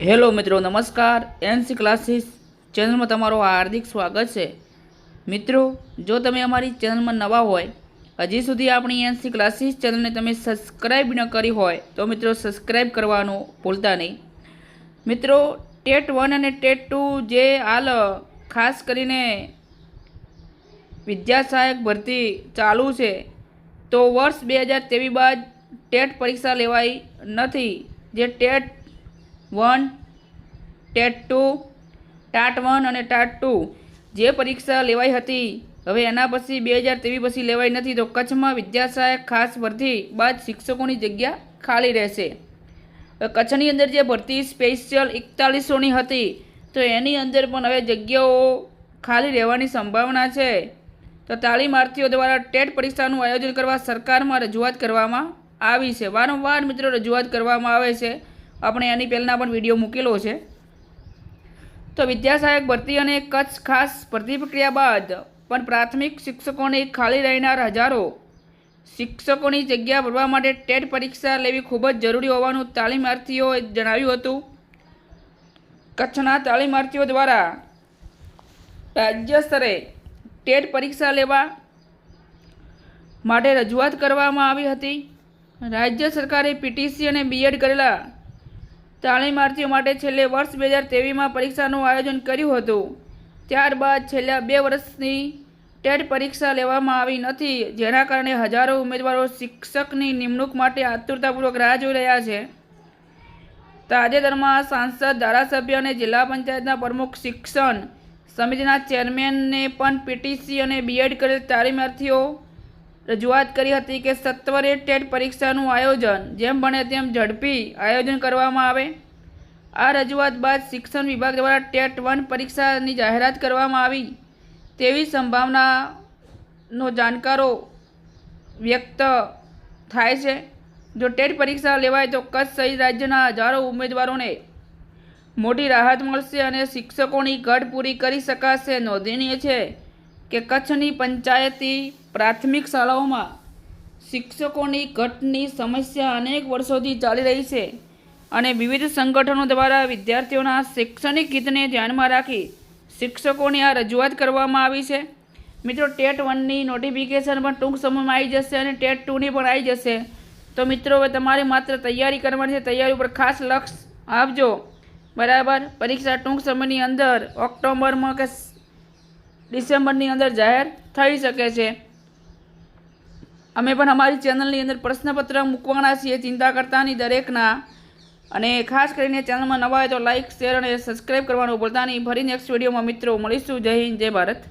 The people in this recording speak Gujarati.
હેલો મિત્રો, નમસ્કાર. એનસી ક્લાસીસ ચેનલમાં તમારું હાર્દિક સ્વાગત છે. મિત્રો, જો તમે અમારી ચેનલમાં નવા હોય, હજી સુધી આપણી એનસી ક્લાસીસ ચેનલને તમે સબસ્ક્રાઈબ ન કરી હોય, તો મિત્રો સબસ્ક્રાઈબ કરવાનું ભૂલતા નહીં. મિત્રો ટેટ વન અને ટેટ ટુ જે હાલ, ખાસ કરીને વિદ્યા સહાયક ભરતી ચાલુ છે, તો વર્ષ બે હજાર તેવી બાદ ટેટ પરીક્ષા લેવાઈ નથી. જે TET one, TET two, TAT one અને ટાટ ટુ. જે પરીક્ષા લેવાઈ હતી, હવે એના પછી બે હજાર તેવી પછી લેવાઈ નથી, તો કચ્છમાં વિદ્યાસહાયક ખાસ ભરતી બાદ શિક્ષકોની જગ્યા ખાલી રહેશે. કચ્છની અંદર જે ભરતી સ્પેશિયલ એકતાલીસોની હતી, તો એની અંદર પણ હવે જગ્યાઓ ખાલી રહેવાની સંભાવના છે. તો તાલીમાર્થીઓ દ્વારા ટેટ પરીક્ષાનું આયોજન કરવા સરકારમાં રજૂઆત કરવામાં આવી છે. વારંવાર મિત્રો રજૂઆત કરવામાં આવે છે. આપણે એની પહેલાં પણ વીડિયો મૂકેલો છે. તો વિદ્યાસહાયક ભરતી અને કચ્છ ખાસ ભરતી પ્રક્રિયા બાદ પણ પ્રાથમિક શિક્ષકોને ખાલી રહેનાર હજારો શિક્ષકોની જગ્યા ભરવા માટે ટેટ પરીક્ષા લેવી ખૂબ જ જરૂરી હોવાનું તાલીમાર્થીઓએ જણાવ્યું હતું. કચ્છના તાલીમાર્થીઓ દ્વારા રાજ્ય સ્તરે ટેટ પરીક્ષા લેવા માટે રજૂઆત કરવામાં આવી હતી. રાજ્ય સરકારે પીટીસી અને બીએડ કરેલા તાલીમાર્થીઓ માટે છેલ્લે વર્ષ બે હજાર તેવીસમાં પરીક્ષાનું આયોજન કર્યું હતું. ત્યારબાદ છેલ્લા બે વર્ષની ટેટ પરીક્ષા લેવામાં આવી નથી, જેના કારણે હજારો ઉમેદવારો શિક્ષકની નિમણૂક માટે આતુરતાપૂર્વક રાહ જોઈ રહ્યા છે. તાજેતરમાં સાંસદ, ધારાસભ્ય અને જિલ્લા પંચાયતના પ્રમુખ શિક્ષણ સમિતિના ચેરમેનને પણ પીટીસી અને બીએડ કરેલ તાલીમાર્થીઓ રજૂઆત કરી હતી કે સત્વરે ટેટ પરીક્ષાનું આયોજન જેમ બને તેમ ઝડપી આયોજન કરવામાં આવે. આ રજૂઆત બાદ શિક્ષણ વિભાગ દ્વારા ટેટ વન પરીક્ષાની જાહેરાત કરવામાં આવી. તેવી સંભાવનાનો જાણકારો વ્યક્ત થાય છે. જો ટેટ પરીક્ષા લેવાય તો કચ્છ સહિત રાજ્યના હજારો ઉમેદવારોને મોટી રાહત મળશે અને શિક્ષકોની ઘટ પૂરી કરી શકાશે. નોંધનીય છે કે કચ્છની પંચાયતી પ્રાથમિક શાળાઓમાં શિક્ષકોની ઘટની સમસ્યા અનેક વર્ષોથી ચાલી રહી છે અને વિવિધ સંગઠનો દ્વારા વિદ્યાર્થીઓના શૈક્ષણિક હિતને ધ્યાનમાં રાખી શિક્ષકોની આ રજૂઆત કરવામાં આવી છે. મિત્રો, ટેટ વનની નોટિફિકેશન પણ ટૂંક સમયમાં આવી જશે અને ટેટ ટુની પણ આવી જશે. તો મિત્રો, હવે તમારે માત્ર તૈયારી કરવાની છે. તૈયારી ઉપર ખાસ લક્ષ આપજો. બરાબર? પરીક્ષા ટૂંક સમયની અંદર ઓક્ટોબરમાં કે ડિસેમ્બરની અંદર જાહેર થઈ શકે છે. અમે પણ અમારી ચેનલની અંદર પ્રશ્નપત્ર મૂકવાના છીએ, ચિંતા કરતાની દરેકના. અને ખાસ કરીને ચેનલમાં નવા હોય તો લાઇક શેર અને સબસ્ક્રાઈબ કરવાનું ભૂલતા નહીં. ફરી નેક્સ્ટ વિડીયોમાં મિત્રો, મળીશું. જય હિન્દ, જય ભારત.